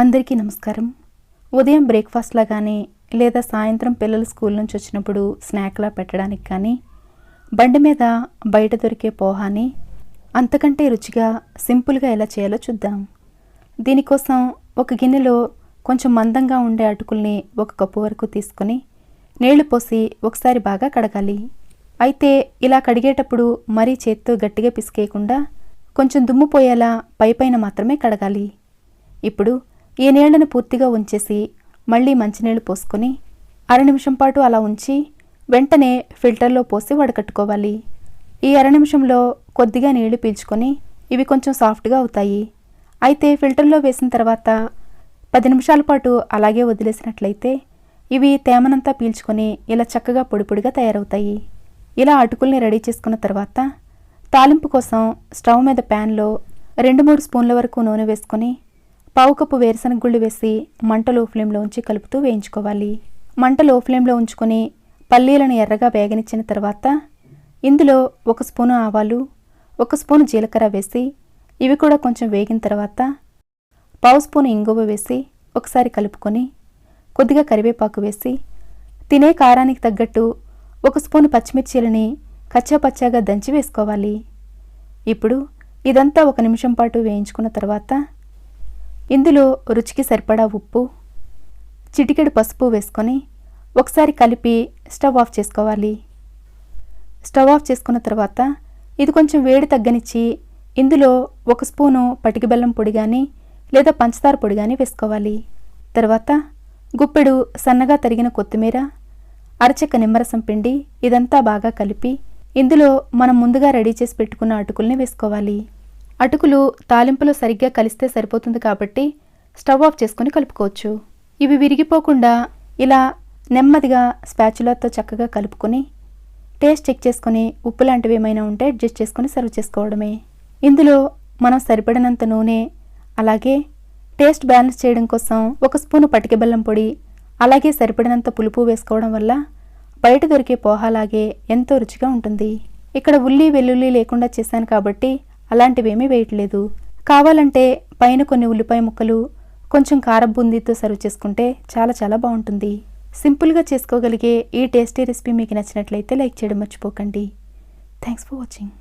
అందరికీ నమస్కారం. ఉదయం బ్రేక్ఫాస్ట్ లాగానే లేదా సాయంత్రం పిల్లలు స్కూల్ నుంచి వచ్చినప్పుడు స్నాక్లా పెట్టడానికి కానీ బండి మీద బయట దొరికే పోహాని అంతకంటే రుచిగా సింపుల్గా ఎలా చేయాలో చూద్దాం. దీనికోసం ఒక గిన్నెలో కొంచెం మందంగా ఉండే అటుకుల్ని ఒక కప్పు వరకు తీసుకొని నీళ్ళు పోసి ఒకసారి బాగా కడగాలి. అయితే ఇలా కడిగేటప్పుడు మరీ చేత్తో గట్టిగా పిసికేయకుండా కొంచెం దుమ్ము పోయేలా పైపైన మాత్రమే కడగాలి. ఇప్పుడు ఈ నీళ్ళను పూర్తిగా ఉంచేసి మళ్ళీ మంచినీళ్ళు పోసుకొని అర నిమిషం పాటు అలా ఉంచి వెంటనే ఫిల్టర్లో పోసి వడకట్టుకోవాలి. ఈ అర నిమిషంలో కొద్దిగా నీళ్ళు పీల్చుకొని ఇవి కొంచెం సాఫ్ట్గా అవుతాయి. అయితే ఫిల్టర్లో వేసిన తర్వాత పది నిమిషాల పాటు అలాగే వదిలేసినట్లయితే ఇవి తేమనంతా పీల్చుకొని ఇలా చక్కగా పొడిపొడిగా తయారవుతాయి. ఇలా అటుకుల్ని రెడీ చేసుకున్న తర్వాత తాలింపు కోసం స్టవ్ మీద ప్యాన్లో రెండు మూడు స్పూన్ల వరకు నూనె వేసుకొని పావు కప్పు వేరుశనగ గుళ్ళు వేసి మంట లో ఫ్లేమ్లో ఉంచి కలుపుతూ వేయించుకోవాలి. మంట లో ఫ్లేమ్లో ఉంచుకొని పల్లీలను ఎర్రగా వేగనిచ్చిన తర్వాత ఇందులో ఒక స్పూను ఆవాలు ఒక స్పూను జీలకర్ర వేసి ఇవి కూడా కొంచెం వేగిన తర్వాత పావు స్పూను ఇంగువ వేసి ఒకసారి కలుపుకొని కొద్దిగా కరివేపాకు వేసి తినే కారానికి తగ్గట్టు ఒక స్పూను పచ్చిమిర్చీలని కచ్చాపచ్చాగా దంచి వేసుకోవాలి. ఇప్పుడు ఇదంతా ఒక నిమిషం పాటు వేయించుకున్న తర్వాత ఇందులో రుచికి సరిపడా ఉప్పు చిటికెడు పసుపు వేసుకొని ఒకసారి కలిపి స్టవ్ ఆఫ్ చేసుకోవాలి. స్టవ్ ఆఫ్ చేసుకున్న తర్వాత ఇది కొంచెం వేడి తగ్గనిచ్చి ఇందులో ఒక స్పూను పటికి బెల్లం పొడి కానీ లేదా పంచదార పొడి కానీ వేసుకోవాలి. తర్వాత గుప్పెడు సన్నగా తరిగిన కొత్తిమీర అరచెక్క నిమ్మరసం పిండి ఇదంతా బాగా కలిపి ఇందులో మనం ముందుగా రెడీ చేసి పెట్టుకున్న అటుకుల్ని వేసుకోవాలి. అటుకులు తాలింపులో సరిగ్గా కలిస్తే సరిపోతుంది కాబట్టి స్టవ్ ఆఫ్ చేసుకొని కలుపుకోవచ్చు. ఇవి విరిగిపోకుండా ఇలా నెమ్మదిగా స్పాచులాతో చక్కగా కలుపుకొని టేస్ట్ చెక్ చేసుకొని ఉప్పు లాంటివి ఏమైనా ఉంటే అడ్జస్ట్ చేసుకొని సర్వ్ చేసుకోవడమే. ఇందులో మనం సరిపడినంత నూనె అలాగే టేస్ట్ బ్యాలెన్స్ చేయడం కోసం ఒక స్పూను పటిక బెల్లం పొడి అలాగే సరిపడినంత పులుపు వేసుకోవడం వల్ల బయట దొరికే పోహాలాగే ఎంతో రుచిగా ఉంటుంది. ఇక్కడ ఉల్లి వెల్లుల్లి లేకుండా చేశాను కాబట్టి అలాంటివేమీ వేయట్లేదు. కావాలంటే పైన కొన్ని ఉల్లిపాయ ముక్కలు కొంచెం కార బూందీతో సర్వ్ చేసుకుంటే చాలా చాలా బాగుంటుంది. సింపుల్గా చేసుకోగలిగే ఈ టేస్టీ రెసిపీ మీకు నచ్చినట్లయితే లైక్ చేయడం మర్చిపోకండి. Thanks for watching.